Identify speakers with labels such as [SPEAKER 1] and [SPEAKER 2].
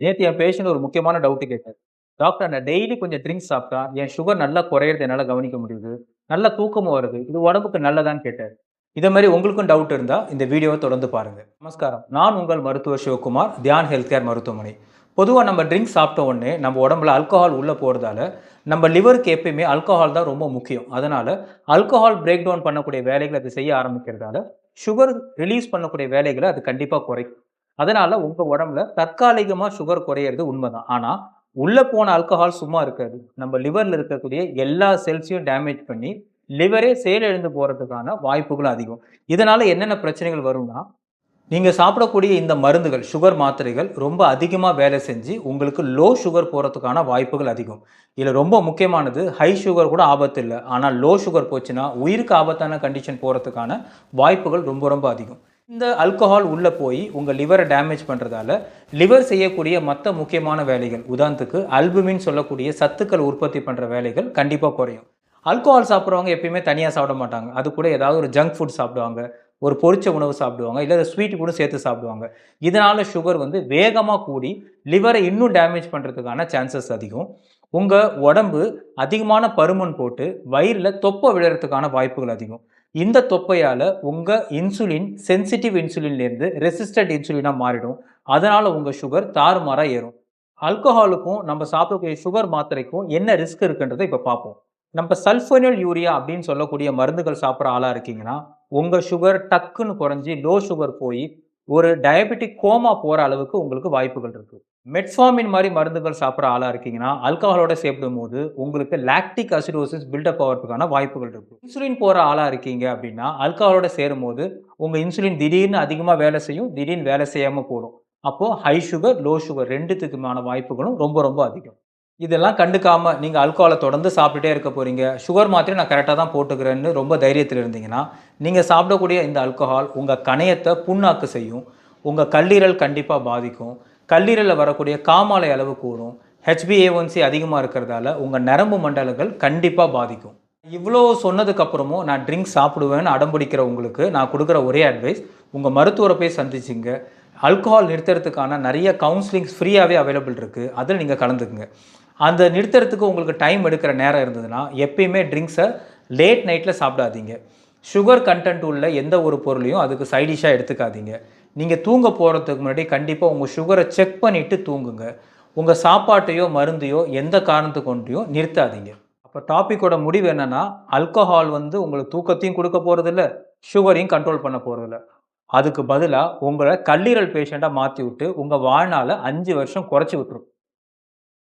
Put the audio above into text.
[SPEAKER 1] நேற்று என் பேஷண்ட் ஒரு முக்கியமான டவுட்டு கேட்டார். டாக்டர் நான் டெய்லி கொஞ்சம் ட்ரிங்க்ஸ் சாப்பிட்டா, என் சுகர் நல்லா குறையிறது என்னால் கவனிக்க முடியுது. நல்ல தூக்கமும் வருது. இது உடம்புக்கு நல்லதான்னு கேட்டார். இதே மாதிரி உங்களுக்கும் டவுட் இருந்தால் இந்த வீடியோவை தொடர்ந்து பாருங்கள் நமஸ்காரம். நான் உங்கள் மருத்துவர் சிவகுமார், தியான் ஹெல்த் கேர் மருத்துவமனை. பொதுவாக நம்ம ட்ரிங்க்ஸ் சாப்பிட்ட உடனே நம்ம உடம்புல ஆல்கஹால் உள்ளே போகிறதால நம்ம லிவருக்கு எப்பயுமே ஆல்கஹால் தான் ரொம்ப முக்கியம். அதனால் ஆல்கஹால் பிரேக் டவுன் பண்ணக்கூடிய வேலைகளை அது செய்ய ஆரம்பிக்கிறதால, சுகர் ரிலீஸ் பண்ணக்கூடிய வேலைகளை அது கண்டிப்பாக குறைக்கும். அதனால உங்க உடம்புல தற்காலிகமா சுகர் குறையிறது உண்மைதான் ஆனா, உள்ள போன ஆல்கஹால் சும்மா இருக்காது. நம்ம லிவர்ல இருக்கக்கூடிய எல்லா செல்ஸையும் டேமேஜ் பண்ணி, லிவரே செயலிழந்து போறதுக்கான வாய்ப்புகள் அதிகம். இதனால என்னென்ன பிரச்சனைகள் வரும்னா, நீங்கள் சாப்பிடக்கூடிய இந்த மருந்துகள், சுகர் மாத்திரைகள் ரொம்ப அதிகமாக வேலை செஞ்சு, உங்களுக்கு லோ சுகர் போகிறதுக்கான வாய்ப்புகள் அதிகம். இதில் ரொம்ப முக்கியமானது, ஹை சுகர் கூட ஆபத்து இல்லை ஆனால் லோ சுகர் போச்சுன்னா, உயிருக்கு ஆபத்தான கண்டிஷன் போகிறதுக்கான வாய்ப்புகள் ரொம்ப ரொம்ப அதிகம். இந்த ஆல்கஹால் உள்ளே போய் உங்கள் லிவரை டேமேஜ் பண்ணுறதால லிவர் செய்யக்கூடிய மற்ற முக்கியமான வேலைகள், உதாரணத்துக்கு அல்புமின் சொல்லக்கூடிய சத்துக்கள் உற்பத்தி பண்ணுற வேலைகள் கண்டிப்பாக குறையும். ஆல்கஹால் சாப்பிட்றவங்க எப்பயுமே தனியாக சாப்பிட மாட்டாங்க. அது கூட ஏதாவது ஒரு ஜங்க் ஃபுட் சாப்பிடுவாங்க. ஒரு பொரிச்ச உணவு சாப்பிடுவாங்க. இல்லை ஸ்வீட் கூட சேர்த்து சாப்பிடுவாங்க. இதனால் சுகர் வந்து வேகமாக கூடி, லிவரை இன்னும் டேமேஜ் பண்ணுறதுக்கான சான்சஸ் அதிகம். உங்கள் உடம்பு அதிகமான பருமன் போட்டு, வயிறில் தொப்பை விழுறதுக்கான வாய்ப்புகள் அதிகம். இந்த தொப்பையால் உங்கள் இன்சுலின் சென்சிட்டிவ் இன்சுலின்லேருந்து ரெசிஸ்டன்ட் இன்சுலினாக மாறிடும். அதனால் உங்கள் சுகர் தாறுமாறாக ஏறும். ஆல்கஹாலுக்கும் நம்ம சாப்பிடக்கூடிய சுகர் மாத்திரைக்கும் என்ன ரிஸ்க் இருக்குன்றதை இப்போ பார்ப்போம். நம்ம சல்ஃபோனியல் யூரியா அப்படின்னு சொல்லக்கூடிய மருந்துகள் சாப்பிட்ற ஆளாக இருக்கீங்கன்னா, உங்கள் சுகர் டக்குன்னு குறைஞ்சி லோ சுகர் போய், ஒரு டயபெட்டிக் கோமா போகிற அளவுக்கு உங்களுக்கு வாய்ப்புகள் இருக்குது மெட்ஃபார்மின் மாதிரி மருந்துகள் சாப்பிட்ற ஆளாக இருக்கீங்கன்னா, ஆல்கஹாலோட சேர்க்கும்போது உங்களுக்கு லாக்டிக் அசிடோசிஸ் பில்டப் ஆகிறதுக்கான வாய்ப்புகள் இருக்கு. இன்சுலின் போகிற ஆளாக இருக்கீங்க அப்படின்னா, ஆல்கஹாலோட சேரும்போது உங்கள் இன்சுலின் திடீர்னு அதிகமாக வேலை செய்யும். திடீர்னு வேலை செய்யாமல் போடும். அப்போது ஹை சுகர், லோ சுகர் ரெண்டுத்துக்குமான வாய்ப்புகளும் ரொம்ப ரொம்ப அதிகம். இதெல்லாம் கண்டுக்காமல் நீங்கள் அல்கோலை தொடர்ந்து சாப்பிட்டுட்டே இருக்க போகிறீங்க சுகர் மாத்திரை நான் கரெக்டாக தான் போட்டுக்கிறேன்னு ரொம்ப தைரியத்தில் இருந்தீங்கன்னா, நீங்கள் சாப்பிடக்கூடிய இந்த ஆல்கஹால் உங்கள் கணையத்தை புண்ணாக்கு செய்யும். உங்கள் கல்லீரல் கண்டிப்பாக பாதிக்கும். கல்லீரலில் வரக்கூடிய காமாலை அளவு கூடும். ஹெச்பிஏஒன்சி அதிகமாக இருக்கிறதால, உங்கள் நரம்பு மண்டலங்கள் கண்டிப்பாக பாதிக்கும். இவ்வளோ சொன்னதுக்கப்புறமும் நான் ட்ரிங்க்ஸ் சாப்பிடுவேன்னு அடம்பிடிக்கிற உங்களுக்கு நான் கொடுக்குற ஒரே அட்வைஸ், உங்கள் மருத்துவரை போய் சந்திச்சிங்க ஆல்கஹால் நிறுத்துறதுக்கான நிறைய கவுன்சிலிங்ஸ் ஃப்ரீயாகவே அவைலபிள் இருக்குது அதில் நீங்கள் கலந்துக்குங்க. அந்த நிறுத்துறதுக்கு உங்களுக்கு டைம் எடுக்கிற நேரம் இருந்ததுன்னா, எப்பயுமே ட்ரிங்க்ஸை லேட் நைட்டில் சாப்பிடாதீங்க. சுகர் கன்டென்ட் உள்ள எந்த ஒரு பொருளையும் அதுக்கு சைடிஷாக எடுத்துக்காதீங்க. நீங்கள் தூங்க போகிறதுக்கு முன்னாடி கண்டிப்பாக உங்கள் சுகரை செக் பண்ணிவிட்டு தூங்குங்க. உங்கள் சாப்பாட்டையோ, மருந்தையோ எந்த காரணத்த நிறுத்தாதீங்க. அப்போ டாப்பிக்கோட முடிவு என்னென்னா ஆல்கஹால் வந்து உங்களுக்கு தூக்கத்தையும் கொடுக்க போகிறதில்ல சுகரையும் கண்ட்ரோல் பண்ண போகிறதில்ல அதுக்கு பதிலாக உங்களை கல்லீரல் பேஷண்ட்டாக மாற்றி விட்டு, உங்கள் வாழ்நாளை அஞ்சு வருஷம் குறைச்சி விட்டுரும்.